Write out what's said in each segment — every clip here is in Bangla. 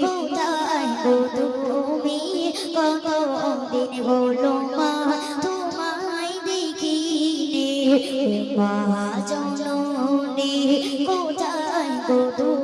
কোথায় গো তুমি? কত দিন হলো মা তোমায় দেখিনি। মা জননী কোথায় গো তুমি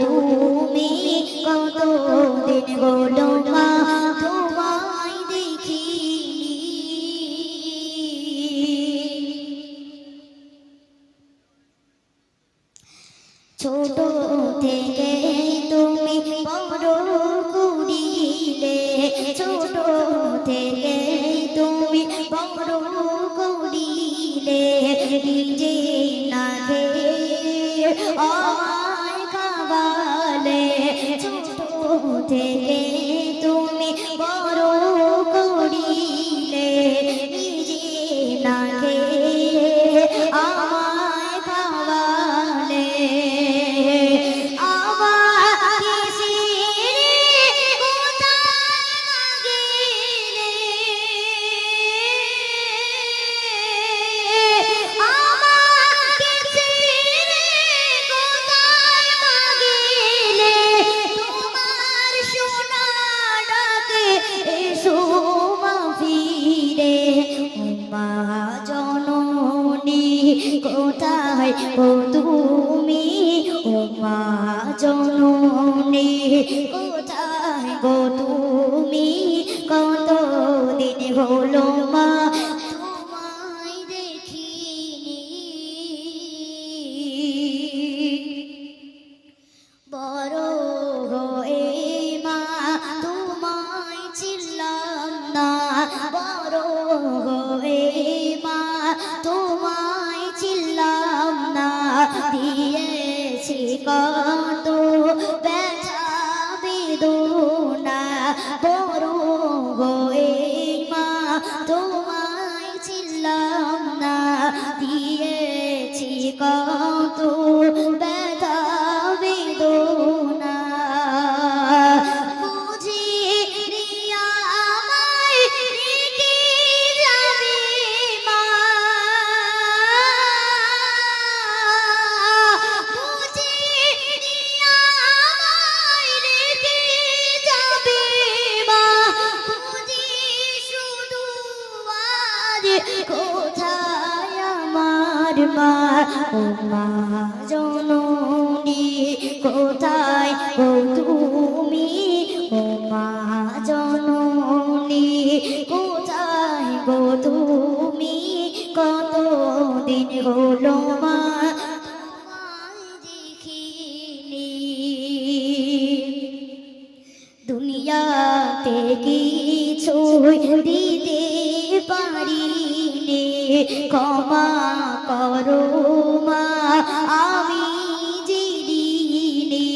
তুমি কত দিন হলো মা তোমায় দেখিনি। ছোট থেকে তুমি বড় করিলে ছোট থেকে কোথায় ও তুমি ও মা জননী কোথায় গো তুমি। দিয়েছি কত আমার মা ও জননী কোথায়? ও জননী কোথায়? গো কত দিন হলো মা? দুনিয়াতে কিছু দিতে পারিনি ক্ষমা করো মা। আমি যে দিনে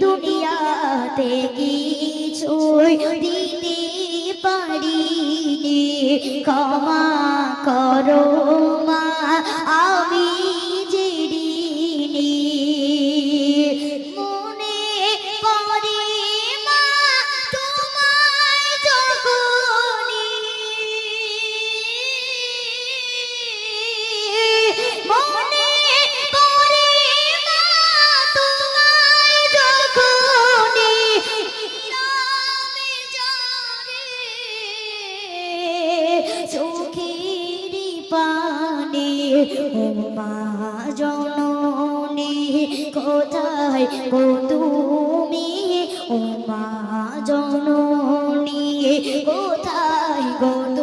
দুনিয়াতে কিছু দিতে পারিনি ক্ষমা করো ও জননী কোথায় গো তুমি? ও জননী কোথায় গো